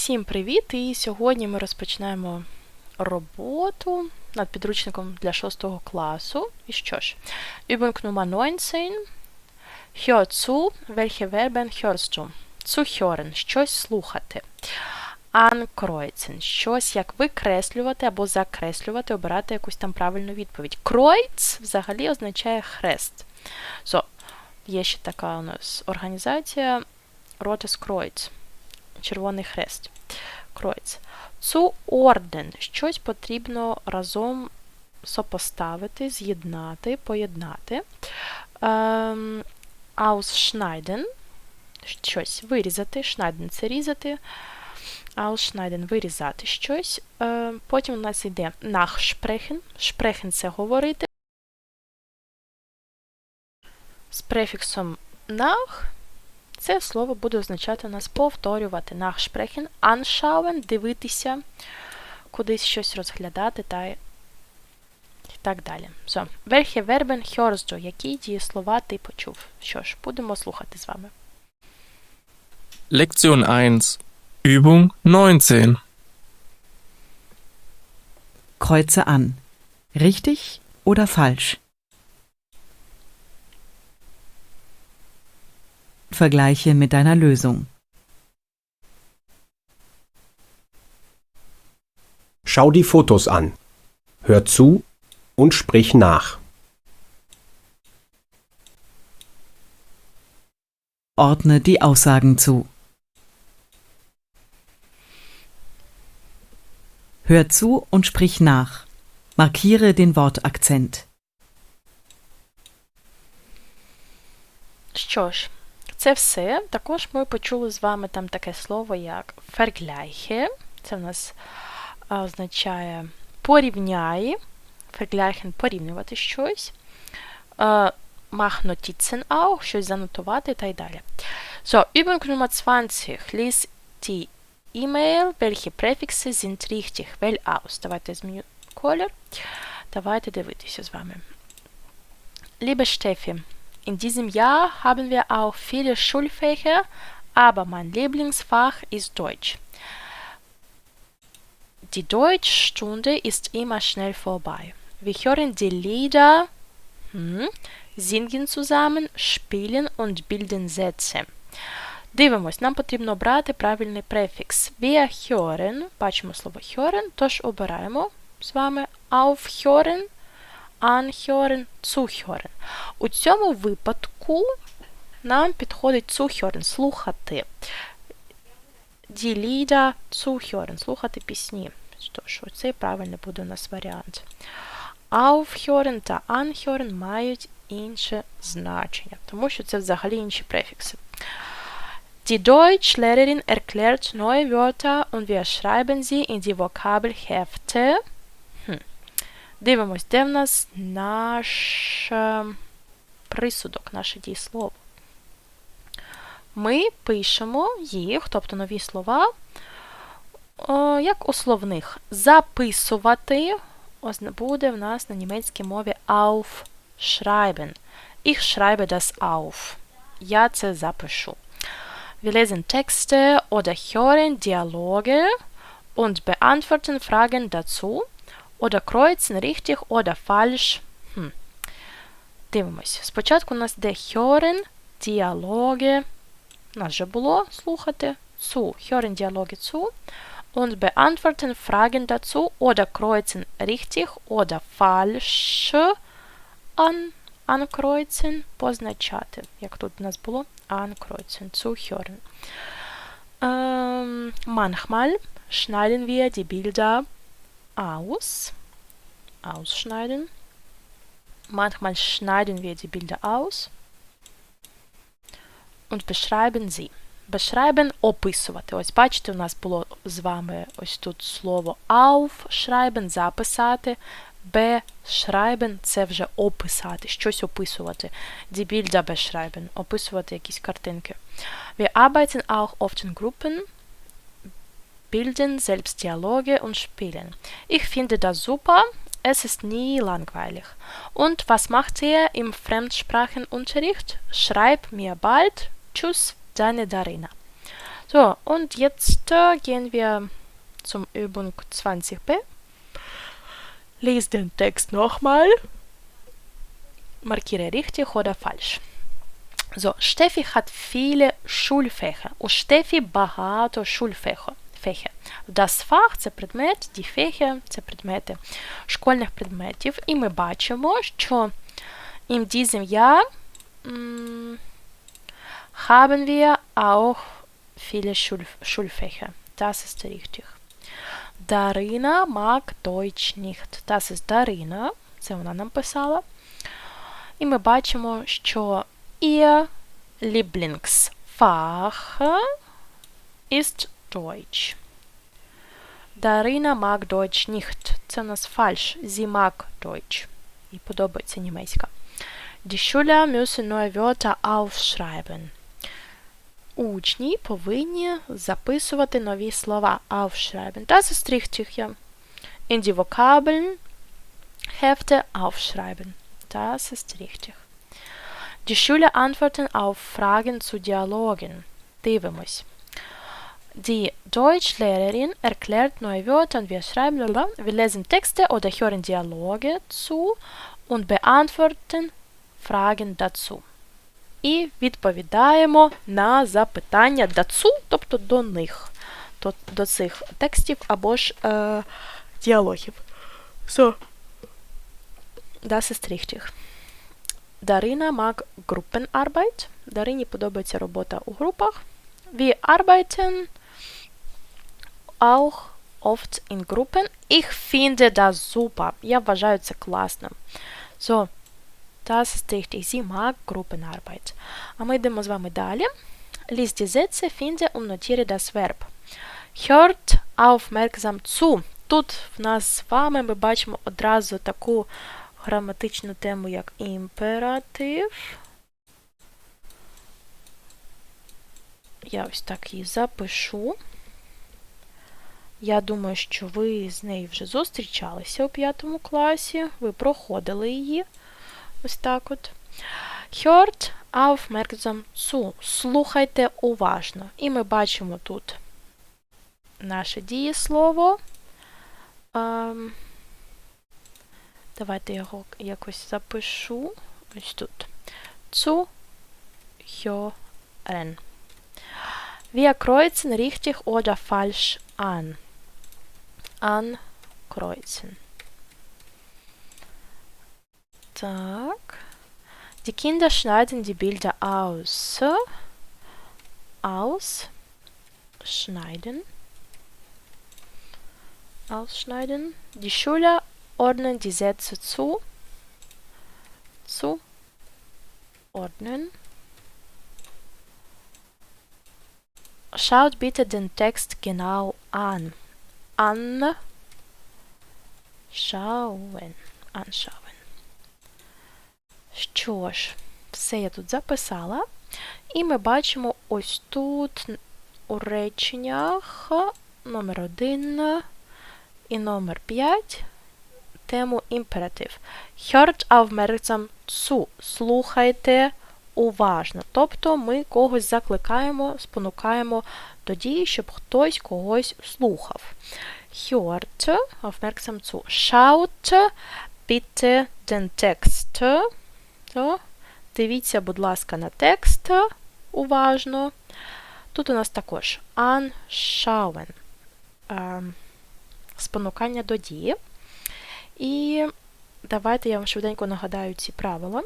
Всім привіт! І сьогодні ми розпочнемо роботу над підручником для 6 класу. І що ж, Übung Nummer 19. Hör zu, welche Verben hörst du? Zuhören – щось слухати. Ankreuzen – щось як викреслювати або закреслювати, обирати якусь там правильну відповідь. Kreuz взагалі означає хрест. So, є ще така у нас організація Rotes Kreuz. Червоний хрест. Kreuz. Zuordnen. Щось потрібно разом сопоставити, з'єднати, поєднати. Ausschneiden. Щось вирізати. Schneiden – це різати. Ausschneiden – вирізати щось. Uh, потім у нас йде nachsprechen. Sprechen – це говорити. З префіксом nach це слово буде означати у нас повторювати nachsprechen, anschauen, дивитися, кудись щось розглядати та і так далі. So, welche Verben hörst du? Які дієслова ти почув? Що ж, будемо слухати з вами. Lektion 1. Übung 19. Kreuze an. Richtig oder falsch? Vergleiche mit deiner Lösung. Schau die Fotos an. Hör zu und sprich nach. Ordne die Aussagen zu. Hör zu und sprich nach. Markiere den Wortakzent. Що ж, це все. Також ми почули з вами там таке слово, як vergleiche. Це в нас означає порівняй. Vergleichen – порівнювати щось. Mach Notizen auch, щось занотувати та й далі. So, Übung Nummer 20. Lies die E-Mail, welche Präfixe sind richtig. Wähl aus. Давайте зміню колір. Давайте дивитися з вами. Liebe Steffi, in diesem Jahr haben wir auch viele Schulfächer, aber mein Lieblingsfach ist Deutsch. Die Deutschstunde ist immer schnell vorbei. Wir hören die Lieder, hm, singen zusammen, spielen und bilden Sätze. Дивимось, нам потрібно обрати правильний префікс. Wir hören, бачимо слово hören, тож обираємо з вами aufhören, anhören, zuhören. У цьому випадку нам підходить zuhören, слухати. Die Lieder слухати пісні. Тож, оцей правильний буде у нас варіант. Aufhören та anhören мають інше значення, тому що це взагалі інші префікси. Die Deutschlehrerin erklärt neue Wörter und wir schreiben sie in die Vokabelhefte. Дивимось, де в нас наш е, присудок, наше дієслово. Ми пишемо їх, тобто нові слова, як у словних. Записувати буде в нас на німецькій мові aufschreiben. Ich schreibe das auf. Я це запишу. Wir lesen Texte oder hören Dialoge und beantworten Fragen dazu oder kreuzen richtig oder falsch. Хм. Дивимось. Спочатку у нас де hören, діалоги. У нас вже було слухати. Zu. Hören Dialoge zu und beantworten Fragen dazu oder kreuzen richtig oder falsch an, ankreuzen, позначати. Як тут у нас було? Ankreuzen, zuhören. Ähm, manchmal schneiden wir die Bilder aus. Ausschneiden. Manchmal schneiden wir die Bilder aus und beschreiben sie. Beschreiben – описувати. Ось бачите, у нас було з вами ось тут слово aufschreiben – записати. Beschreiben – це вже описати, щось описувати. Die Bilder beschreiben – описувати якісь картинки. Wir arbeiten auch oft in Gruppen, bilden selbst Dialoge und spielen. Ich finde das super. es ist nie langweilig. Und was macht ihr im Fremdsprachenunterricht? Schreib mir bald. Tschüss, deine Darina. So, und jetzt äh, gehen wir zum Übung 20b. Lies den Text nochmal. Markiere richtig oder falsch. So, Steffi hat viele Schulfächer und Steffi beharrt Schulfächer. Фехи. Das Fach – це предмет, die Фехи – це предмети школьних предметів. І ми бачимо, що in diesem Jahr haben wir auch viele Schul Schulfächer. Das ist richtig. Дарина mag Deutsch nicht. Das ist Дарина. Це вона нам писала. І ми бачимо, що ihr Lieblingsfach ist Deutsch. Дарина mag Deutsch nicht. Це у нас фальш. Sie mag Deutsch. І подобається німецька. Die Schüler müssen neue Wörter aufschreiben. Учні повинні записувати нові слова. Aufschreiben. Das ist richtig, ja. In die Vokabeln Hefte aufschreiben. Das ist richtig. Die Schüler antworten auf Fragen zu Dialogen. Дивимось. Die Deutschlehrerin erklärt neue Wörter und wir schreiben, wir lesen Texte oder hören Dialoge zu und beantworten Fragen dazu. І відповідаємо на запитання дацу, тобто до них, до, цих текстів або ж е, діалогів. So. Das ist richtig. Дарина mag Gruppenarbeit. Дарині подобається робота у групах. Wir arbeiten auch oft in Gruppen. Ich finde das super. Я вважаю це класним. So, das ist richtig. Sie mag Gruppenarbeit. А ми йдемо з вами далі. Lies die Sätze, finde und notiere das Verb. Hört aufmerksam zu. Тут в нас з вами ми бачимо одразу таку граматичну тему, як імператив. Я ось так її запишу. Я думаю, що ви з нею вже зустрічалися у п'ятому класі, ви проходили її. Ось так от. Hört aufmerksam zu. Слухайте уважно. І ми бачимо тут наше дієслово. Ем, Давайте його якось запишу. Ось тут. Zu hören. Wir kreuzen richtig oder falsch an. ankreuzen. Tag. Die Kinder schneiden die Bilder aus. Ausschneiden. Ausschneiden. Die Schüler ordnen die Sätze zu. Zu. Ordnen. Schaut bitte den Text genau an. An. Schauen. Anschauen. Що ж, все я тут записала. І ми бачимо ось тут у реченнях номер 1 і номер 5 тему імператив. Hört aufmerksam zu. Слухайте уважно. Тобто ми когось закликаємо, спонукаємо до дії, щоб хтось когось слухав. Hört aufmerksam zu. Schaut bitte den Text. То, дивіться, будь ласка, на текст уважно. Тут у нас також anschauen. Ем, спонукання до дії. І давайте я вам швиденько нагадаю ці правила.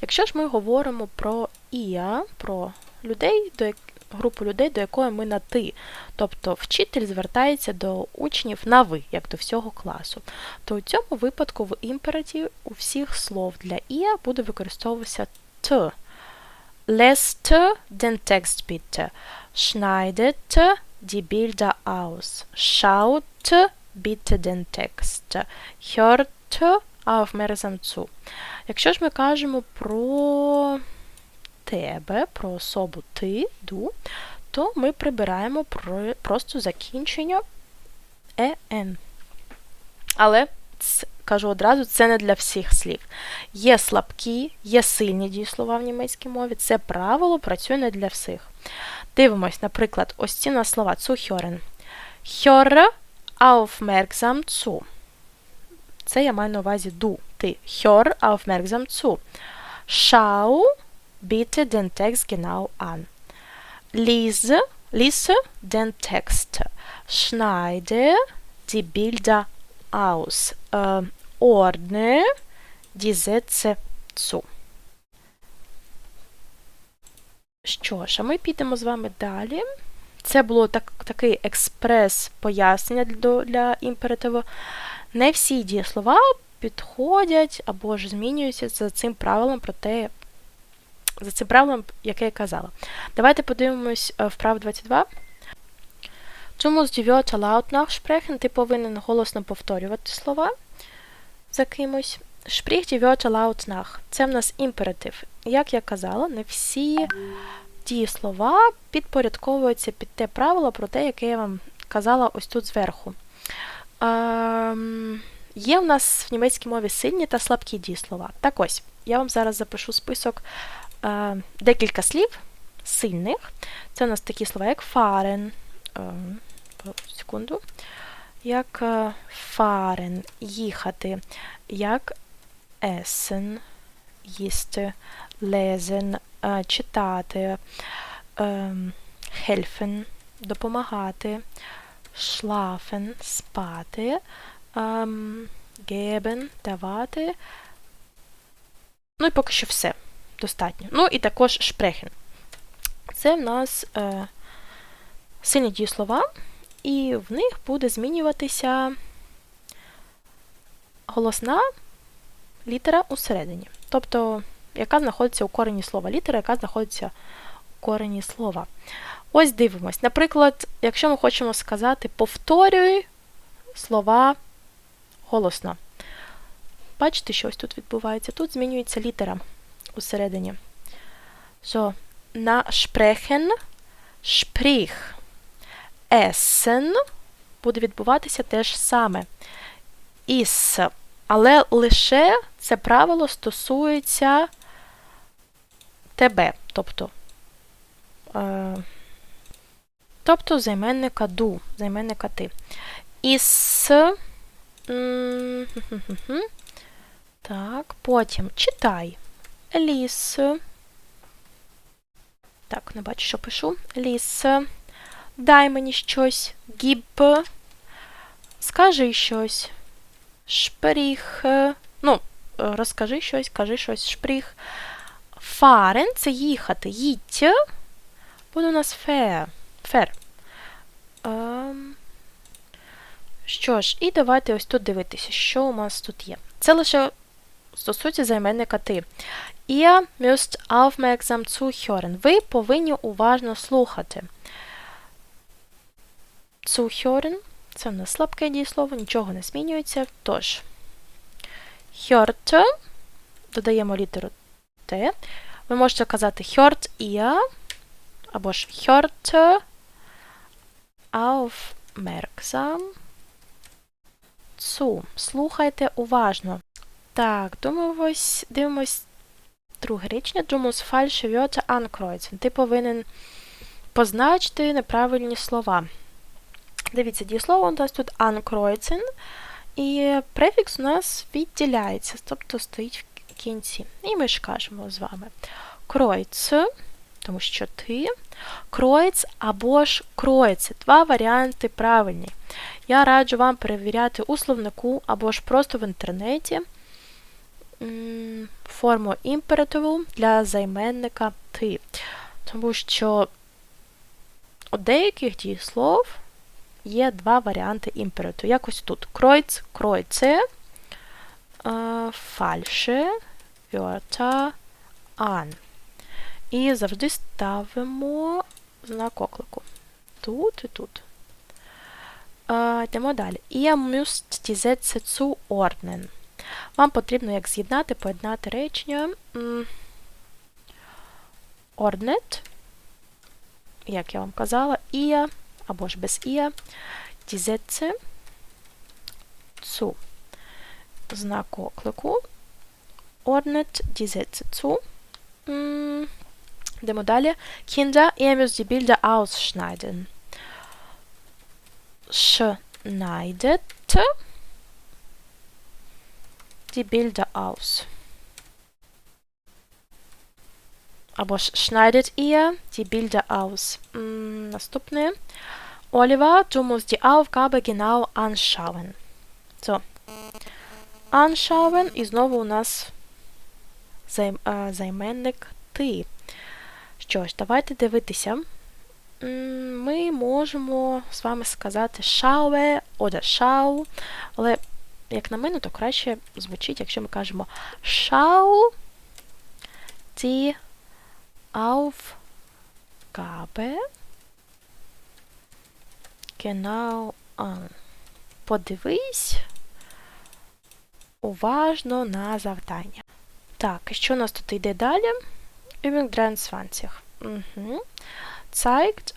Якщо ж ми говоримо про ІА, про людей, групу людей, до якої ми на ти, тобто вчитель звертається до учнів на ви, як до всього класу, то у цьому випадку в імперативі у всіх слов для ІА буде використовуватися т. Lest den Text bitte. Schneidet die Bilder aus. Schaut bitte den Text. Hört aufmerksam zu. Якщо ж ми кажемо про тебе, про особу ти, ду, то ми прибираємо про, просто закінчення ен. Але кажу одразу, це не для всіх слів. Є слабкі, є сильні дієслова в німецькій мові. Це правило працює не для всіх. Дивимось, наприклад, ось ці на слова zuhören. Höre aufmerksam zu. Це я маю на увазі ду. Ти. Hör aufmerksam zu. Schau bitte den Text genau an. Lese, lese den Text. Schneide die Bilder aus. Äh, ordne die Sätze zu. Що ж, а ми підемо з вами далі. Це було так, такий експрес-пояснення для, для імперативу. Не всі дієслова підходять або ж змінюються за цим правилом про те, за цим правилом, яке я казала. Давайте подивимось е, вправо 22. Du musst die Wörter laut nachsprechen. Ти повинен голосно повторювати слова за кимось. Sprich die Wörter laut nach. Це в нас імператив. Як я казала, не всі дієслова підпорядковуються під те правило про те, яке я вам казала ось тут зверху. Ем, є в нас в німецькій мові сильні та слабкі дієслова. Так ось, я вам зараз запишу список е, декілька слів сильних. Це у нас такі слова, як fahren, е, секунду, як е, fahren, їхати, як essen, їсти, lesen, е, читати, е, helfen, допомагати, schlafen, спати, ем, geben, давати. Ну і поки що все. Достатньо. Ну і також sprechen. Це в нас е, сильні дієслова, і в них буде змінюватися голосна літера усередині. Тобто, яка знаходиться у корені слова. Літера, яка знаходиться у корені слова. Ось дивимось. Наприклад, якщо ми хочемо сказати повторюй слова голосно. Бачите, що ось тут відбувається? Тут змінюється літера усередині. So, на sprechen, sprich, essen буде відбуватися те ж саме. Іс. Але лише це правило стосується тебе. Тобто, е, тобто займенника ду, займенника ти. Іс. Так, потім читай. Ліс. Так, не бачу, що пишу. Ліс. Дай мені щось. Гіб. Скажи щось. Шпріх. Ну, розкажи щось, кажи щось. Шпріх. Фарен це їхати. Їдь. Буде у нас фер. Фер. Ем. Що ж, і давайте ось тут дивитися, що у нас тут є. Це лише стосується займенника ти. Ihr müsst aufmerksam zuhören. Ви повинні уважно слухати. Zuhören – це в нас слабке дієслово, нічого не змінюється. Тож, hört, додаємо літеру Т. Ви можете казати hört ihr, або ж hört aufmerksam zu. Слухайте уважно. Так, думаємось, дивимось друге musst falsche Wörter ankreuzen. Ти повинен позначити неправильні слова. Дивіться, дієслово у нас тут ankreuzen, і префікс у нас відділяється, тобто стоїть в кінці. І ми ж кажемо з вами Kreuz, тому що ти, Kreuz або ж Kreuz. Два варіанти правильні. Я раджу вам перевіряти у словнику або ж просто в інтернеті форму імперативу для займенника ти. Тому що у деяких дієслов є два варіанти імперативу. Якось тут. Kreuz, Kreuze, falsche Wörter an. І завжди ставимо знак оклику. Тут і тут. Е, Йдемо далі. Ihr müsst die Sätze zuordnen. Вам потрібно як з'єднати, поєднати речення. Ordnet, як я вам казала, ihr, або ж без die Sätze zu. знак оклику Sätze zu. М, Йдемо далі. Kinder, ihr müsst die Bilder ausschneiden. Schneidet die Bilder aus. Або ж schneidet ihr die Bilder aus. Наступне. Oliver, du musst die Aufgabe genau anschauen. So. Anschauen і знову у нас займенник ти. Що ж, давайте дивитися. Ми можемо з вами сказати schaue oder schau, але, як на мене, то краще звучить, якщо ми кажемо schau die Aufgabe genau an. Подивись уважно на завдання. Так, що у нас тут йде далі? Übung 23. Mhm. Zeigt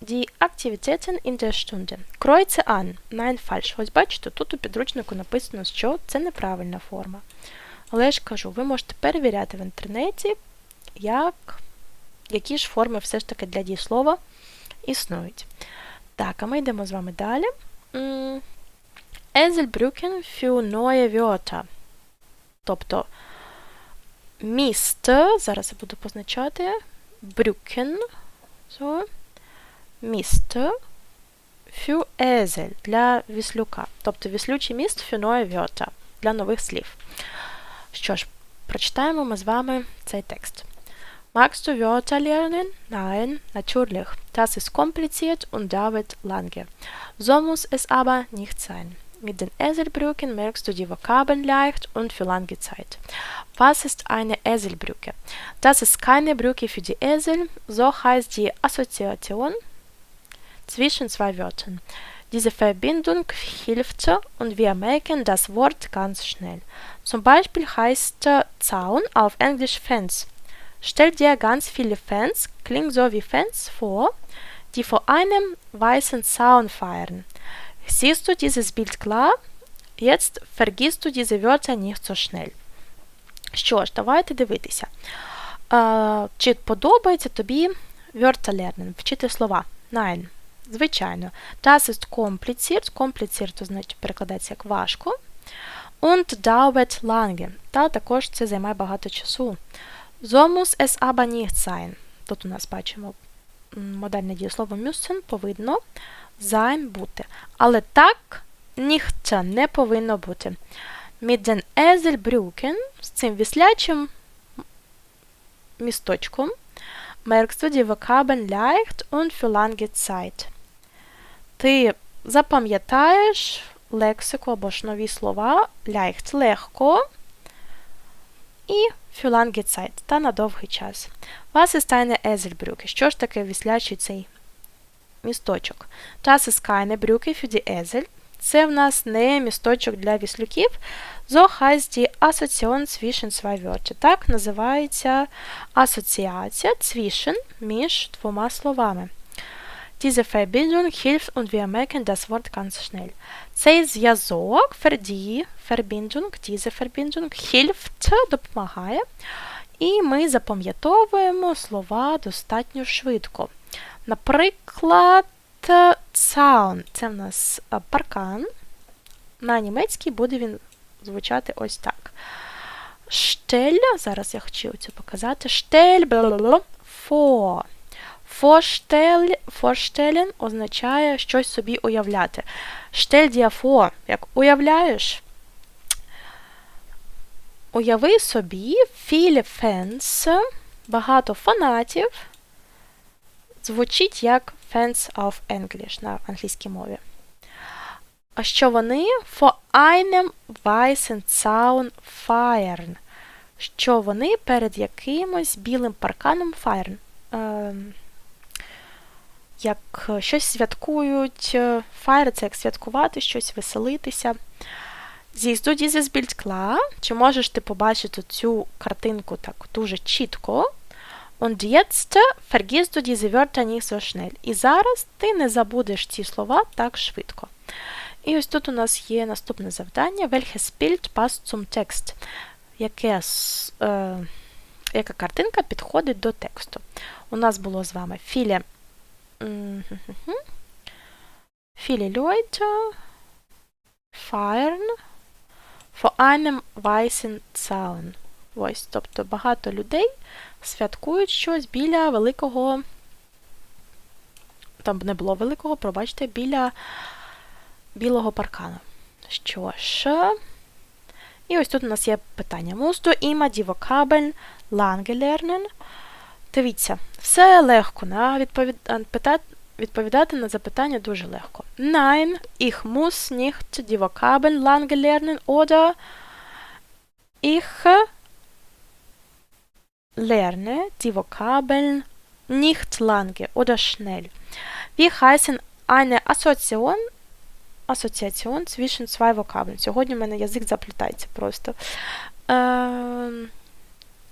die Aktivitäten in der Stunde. Kreuze an. Nein, falsch. Ось бачите, тут у підручнику написано, що це неправильна форма. Але ж кажу, ви можете перевіряти в інтернеті, як, які ж форми все ж таки для дієслова існують. Так, а ми йдемо з вами далі. Eselbrücken für neue Wörter. Тобто місто, зараз я буду позначати, Brücken, so, місто, für Esel, для віслюка. Тобто віслючий міст für neue Wörter, для нових слів. Що ж, прочитаємо ми з вами цей текст. Magst du Wörter lernen? Nein, natürlich. Das ist kompliziert und dauert lange. So muss es aber nicht sein. Mit den Eselbrücken merkst du die Vokabeln leicht und für lange Zeit. Was ist eine Eselbrücke? Das ist keine Brücke für die Esel, so heißt die Assoziation zwischen zwei Wörtern. Diese Verbindung hilft und wir merken das Wort ganz schnell. Zum Beispiel heißt äh, Zaun auf Englisch Fence. Stell dir ganz viele Fans, klingt so wie Fans vor, die vor einem weißen Zaun feiern. Siehst du dieses Bild klar? Jetzt vergisst du diese Wörter nicht so schnell. Що ж, давайте дивитися. Е, чи подобається тобі Wörter lernen, вчити слова? Nein. Звичайно. Das ist kompliziert. Kompliziert значить перекладається як важко. Und dauert lange. Та також це займає багато часу. So muss es aber nicht sein. Тут у нас бачимо модальне дієслово müssen, повинно sein бути. Але так nicht не повинно бути. Mit den Eselbrücken, з цим віслячим місточком, merkst du die Vokabeln leicht und für lange Zeit. Ти запам'ятаєш лексику або ж нові слова leicht легко і für lange Zeit та на довгий час. Was ist eine Eselbrücke? Що ж таке віслячий цей місточок? Das ist keine Brücke für die Esel. Це в нас не місточок для віслюків. So heißt die Assoziation zwischen zwei Wörter. Так називається асоціація zwischen між двома словами. Diese hilft und wir merken das Wort ganz schnell. Цей зв'язок, Verbindung, diese Verbindung hilft, допомагає, і ми запам'ятовуємо слова достатньо швидко. Наприклад, Zaun – це в нас паркан. На німецькій буде він звучати ось так. Штель, зараз я хочу це показати. Штель, бла-бла-бла, фо. Vorstell, vorstellen означає щось собі уявляти. Stell dir vor, як уявляєш. Уяви собі, viele Fans, багато фанатів, звучить як fans of English на англійській мові. А що вони for einem weißen Zaun feiern. Що вони перед якимось білим парканом feiern. Як щось святкують. Feiern – це як святкувати, щось веселитися. Du dieses Bild? Чи можеш ти побачити цю картинку так дуже чітко? Und jetzt vergisst du diese Wörter nicht so schnell. І зараз ти не забудеш ці слова так швидко. І ось тут у нас є наступне завдання. Welches Bild passt zum Text? Яке, е, яка картинка підходить до тексту? У нас було з вами хм-хм-хм, viele Leute feiern vor einem weißen Zaun. Ось, тобто багато людей святкують щось біля великого. Там не було великого, пробачте, біля білого паркану. Що ж. І ось тут у нас є питання. Musst du immer die Vokabeln lange? Дивіться, все легко. На відповід... Відповідати на запитання дуже легко. Nein, ich muss nicht die Vokabeln lange lernen oder ich lerne die Vokabeln nicht lange oder schnell. Wie heißen eine Assoziation, Assoziation zwischen zwei Vokabeln? Сьогодні в мене язик заплітається просто. Ähm,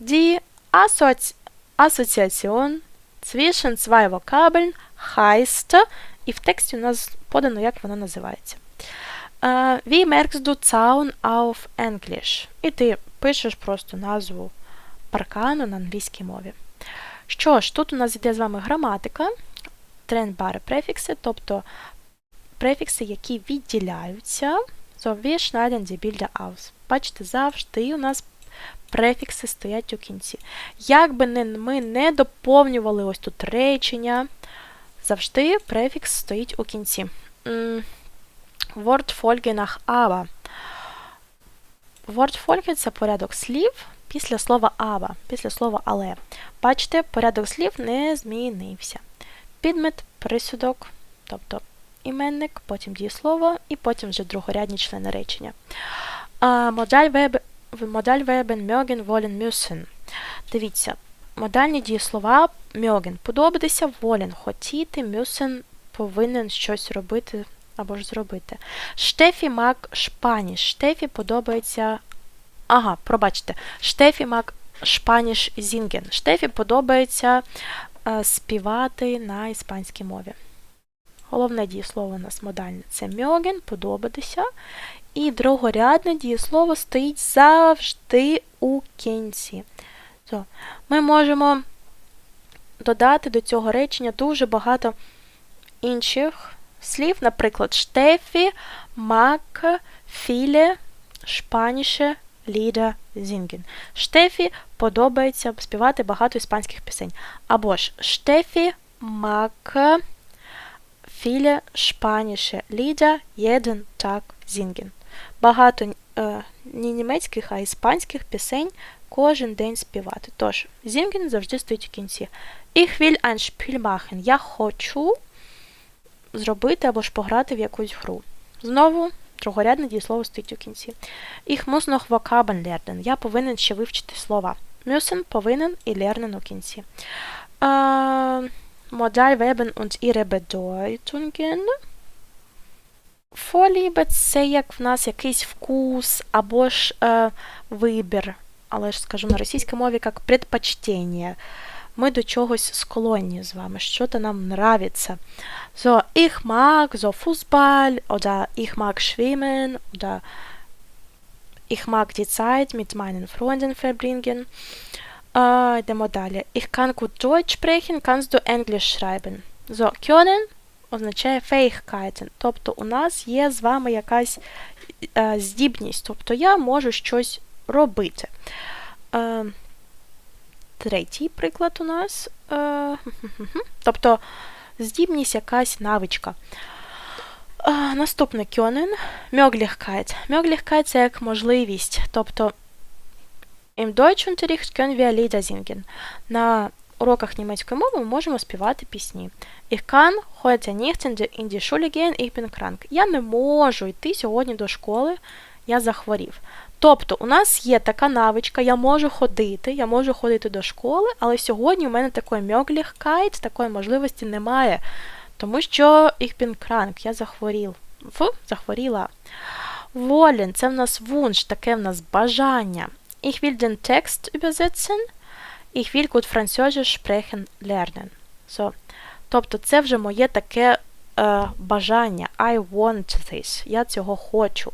die Assozi Assoziation zwischen zwei Vokabeln heißt, і в тексті у нас подано, як вона називається. Äh, wie merkst du Zaun auf Englisch? І ти пишеш просто назву паркану на англійській мові. Що ж, тут у нас йде з вами граматика, тренбари префікси, тобто префікси, які відділяються. So, wir schneiden die Bilder aus. Бачите, завжди у нас префікси стоять у кінці. Як би ми не доповнювали ось тут речення, завжди префікс стоїть у кінці. М, Wortfolge nach aber. Wortfolge – це порядок слів після слова aber, після слова але. Бачите, порядок слів не змінився. Підмет, присудок, тобто іменник, потім дієслово і потім вже другорядні члени речення. Модаль веб, вебен mögen, wollen, müssen. Дивіться, модальні дієслова mögen – подобатися, wollen – хотіти, müssen – повинен щось робити або ж зробити. Штефі мак шпаніш. Штефі подобається. Ага, пробачте. Штефі мак шпаніш зінген. Штефі подобається е, співати на іспанській мові. Головне дієслово у нас модальне це мьоген, подобатися. І другорядне дієслово стоїть завжди у кінці. Ми можемо додати до цього речення дуже багато інших слів, наприклад, Штефі, Мак, Філе, Шпаніше, Ліда, Зінген. Штефі подобається співати багато іспанських пісень. Або ж Штефі, Мак, Філе, Шпаніше, Ліда, Єден, так, Зінген. Багато е, не німецьких, а іспанських пісень кожен день співати. Тож, Зінген завжди стоїть у кінці. Ich will ein Spiel machen. Я хочу зробити або ж пограти в якусь гру. Знову другорядне дієслово стоїть у кінці. Ich muss noch Vokabeln lernen. Я повинен ще вивчити слова. Müssen повинен і lernen у кінці. Äh, Modal Verben und ihre Bedeutungen. Vorliebe – це як в нас якийсь вкус або ж е, вибір, але ж скажу на російській мові як предпочтення. Ми до чогось склонні з вами, що-то нам нравиться. So, ich mag so Fußball oder ich mag schwimmen oder ich mag die Zeit mit meinen Freunden verbringen. Äh, йдемо далі. Ich kann gut Deutsch sprechen, kannst du Englisch schreiben. So, können означає Fähigkeiten. Тобто у нас є з вами якась е, здібність. Тобто я можу щось робити. Е, третій приклад у нас. Е, тобто здібність якась навичка. Е, наступне Können. Möglichkeit. Möglichkeit – це як можливість. Тобто Im Deutschunterricht können wir Lieder singen. На уроках німецької мови ми можемо співати пісні. Ich kann heute nicht in die, Schule gehen, ich bin krank. Я не можу йти сьогодні до школи, я захворів. Тобто, у нас є така навичка, я можу ходити, я можу ходити до школи, але сьогодні у мене такої Möglichkeit, такої можливості немає. Тому що ich bin krank, я захворів. В захворіла. Wollen – це в нас вунш, таке в нас бажання. Ich will den Text übersetzen. Ich will gut Französisch sprechen lernen. So. Тобто це вже моє таке е, бажання. I want this. Я цього хочу.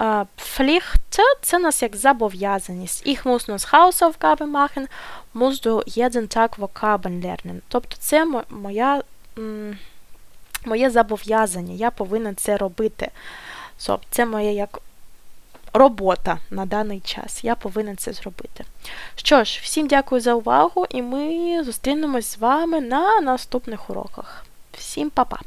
Е, Pflicht – це нас як зобов'язаність. Ich muss noch Hausaufgaben machen, musst du jeden Tag Vokabeln lernen. Тобто це моя, моє зобов'язання. Я повинен це робити. So, це моя як робота на даний час. Я повинен це зробити. Що ж, всім дякую за увагу, і ми зустрінемось з вами на наступних уроках. Всім па-па!